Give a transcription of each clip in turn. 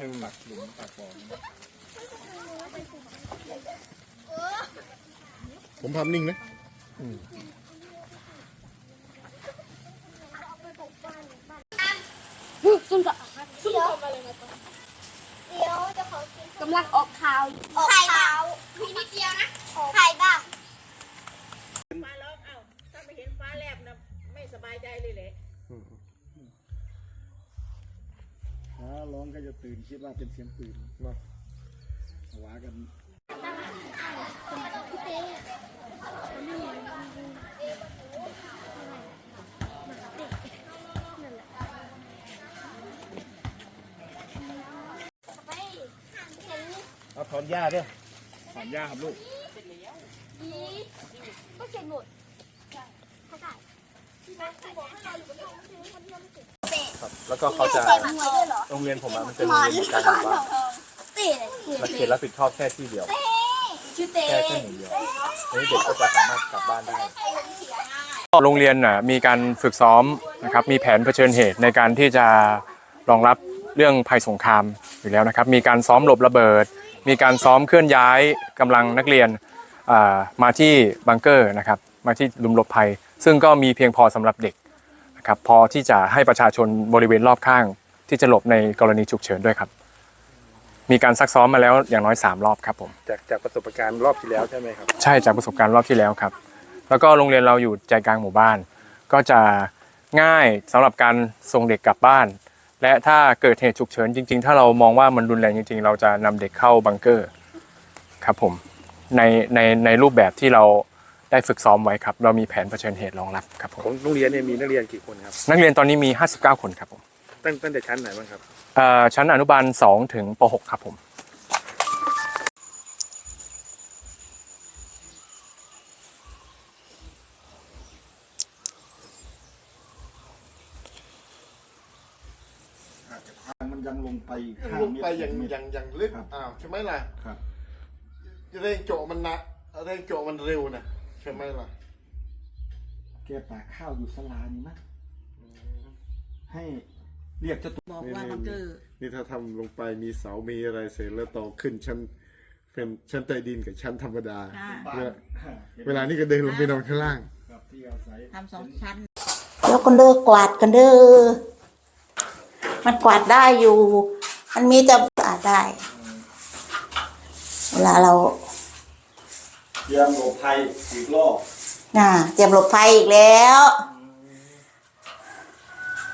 หนึ่งหลักหลุมปากบ่อผมทำนิ่งนะ ซุ่มกับซุ่มทำอะไรมาตอนเดี๋ยวจะขอกินกำลังออกข่าวออกข่าวมีนิดเดียวนะใครบ้างฟ้าร้องเอ้าถ้าไม่เห็นฟ้าแลบนะไม่สบายใจเลยแหละถ้าร้องก็จะตื่นคิดว่าเป็นเสียงปืนเนาะหวากัน ไปเห็น เอา ถอนหญ้าด้วยถอนหญ้าครับลูกยีก็เขียนหมดเขาถ่ายที่นักบอกให้เราอยู่บนห้องไม่ใช่คนที่เราไม่ติดครับแล้วก็เขาจะเตะมวยด้วยเหรอโรงเรียนผมอะมันเป็นโรงเรียนการหมู่บ้านเตะมันเขตรับผิดชอบแค่ที่เดียวชื่อเตะแค่แค่หนึ่งเดียวทีนี้เด็กก็จะสามารถกลับบ้านได้ โรงเรียนน่ะมีการฝึกซ้อมนะครับมีแผนเผชิญเหตุในการที่จะรองรับเรื่องภัยสงครามอยู่แล้วนะครับ มีการซ้อมหลบระเบิด มีการซ้อมเคลื่อนย้ายกำลังนักเรียนอ่ามาที่บังเกอร์นะครับมาที่หลุมหลบภัย ซึ่งก็มีเพียงพอสำหรับเด็กนะครับพอที่จะให้ประชาชนบริเวณรอบข้าง ที่จะหลบในกรณีฉุกเฉินด้วยครับ มีการซักซ้อมมาแล้วอย่างน้อย 3 รอบครับผมจากจากประสบการณ์รอบที่แล้วใช่ไหมครับใช่จากประสบการณ์รอบที่แล้วครับ แล้วก็โรงเรียนเราอยู่ใจกลางหมู่บ้าน ก็จะง่ายสำหรับการส่งเด็กกลับบ้าน และถ้าเกิดเหตุฉุกเฉินจริง ๆ ถ้าเรามองว่ามันรุนแรงจริง ๆ เราจะนำเด็กเข้าบังเกอร์ครับผมในในในรูปแบบที่เราได้ฝึกซ้อมไว้ครับ เรามีแผนเผชิญเหตุรองรับครับผมของโรงเรียนเนี่ยมีนักเรียนกี่คนครับนักเรียนตอนนี้มี 59 คนครับผมตั้งตั้งแต่ชั้นไหนบ้างครับเอ่อชั้นอนุบาล2ถึงป .6 ครับผม มันยังลงไปอีกห้าลงเมตรไปอย่างเมตร อย่างอย่างลึกครับ อ้าวใช่ไหมล่ะครับ เร่งโจาะมันนะเร่งโจาะมันเร็วนะใช่ไหมล่ะแกตากข้าวอยู่สลานี่นะให้เรียกเจ้าตัวบอกว่ามันคือนี่ถ้าทำลงไปมีเสามีอะไรเสร็จแล้วต่อขึ้นชั้นเป็นชั้นใต้ดินกับชั้นธรรมดาเวลาเวลานี้ก็เดินลงไปนอนข้างล่าง ครับที่อาศัย ทำสองชั้น แล้วกันเด้อกวาดกันเด้อ มันกวาดได้อยู่ มันมีแต่กวาดได้ เวลาเราเตรียมหลบภัยอีกรอบน่ะเตรียมหลบภัยอีกแล้ว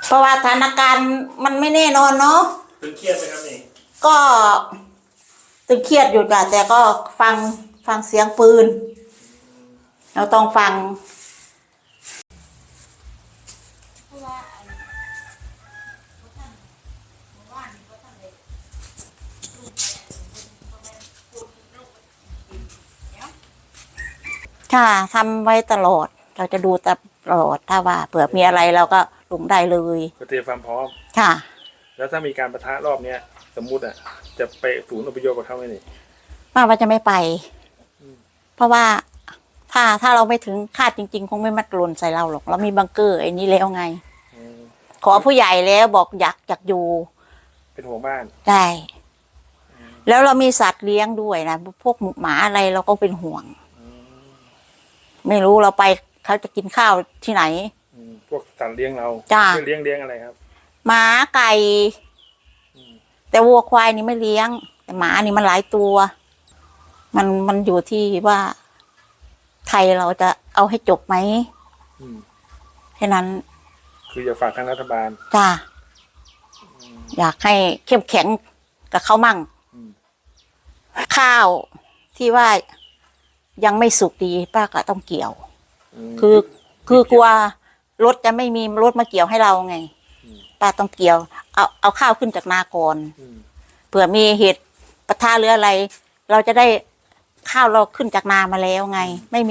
เพราะว่าสถานการณ์มันไม่แน่นอนเนาะตึงเครียดไหมครับนี่ก็ตึงเครียดอยู่จ้ะแต่ก็ฟังฟังเสียงปืน เราต้องฟัง ค่ะทำไว้ตลอด เราจะดูตลอดถ้าว่าเผื่อมีอะไรเราก็ลงได้เลย ก็เตรียมความพร้อม ค่ะ แล้วถ้ามีการประทะรอบเนี้ยสมมุติอะ จะไปศูนย์อพยพกับเขาไหมนี่ ป้าว่าจะไม่ไปเพราะว่าถ้าถ้าเราไม่ถึงคาดจริง ๆ คงไม่มัดหล่นใส่เราหรอก เรามีบังเกอร์ไอ้นี้แล้วไง อืมขอผู้ใหญ่แล้วบอกอยากอยากอยู่เป็นห่วงบ้าน ได้ แล้วเรามีสัตว์เลี้ยงด้วยนะพวกหมาอะไรเราก็เป็นห่วง ไม่รู้เราไปเขาจะกินข้าวที่ไหน อืมพวกสัตว์เลี้ยงเราจ้าคือเลี้ยงเลี้ยงอะไรครับ หมาไก่แต่วัวควายนี่ไม่เลี้ยง แต่หมานี่มันหลายตัว มันมันอยู่ที่ว่าไทยเราจะเอาให้จบไหมอืม แค่นั้นคือจะฝากทางรัฐบาล จ้าอยากให้เข้มแข็งกับเขามั่ง อืม ข้าวที่ว่า ยังไม่สุกดีป้าก็ต้องเกี่ยวมคือ คือกลัวรถจะไม่มีรถมาเกี่ยวให้เราไง ป้าต้องเกี่ยว เอาเอาข้าวขึ้นจากนาก่อนอืมเผื่อมีเหตุปะทะหรืออะไร เราจะได้ข้าวเราขึ้นจากนามาแล้วไง ไม่มี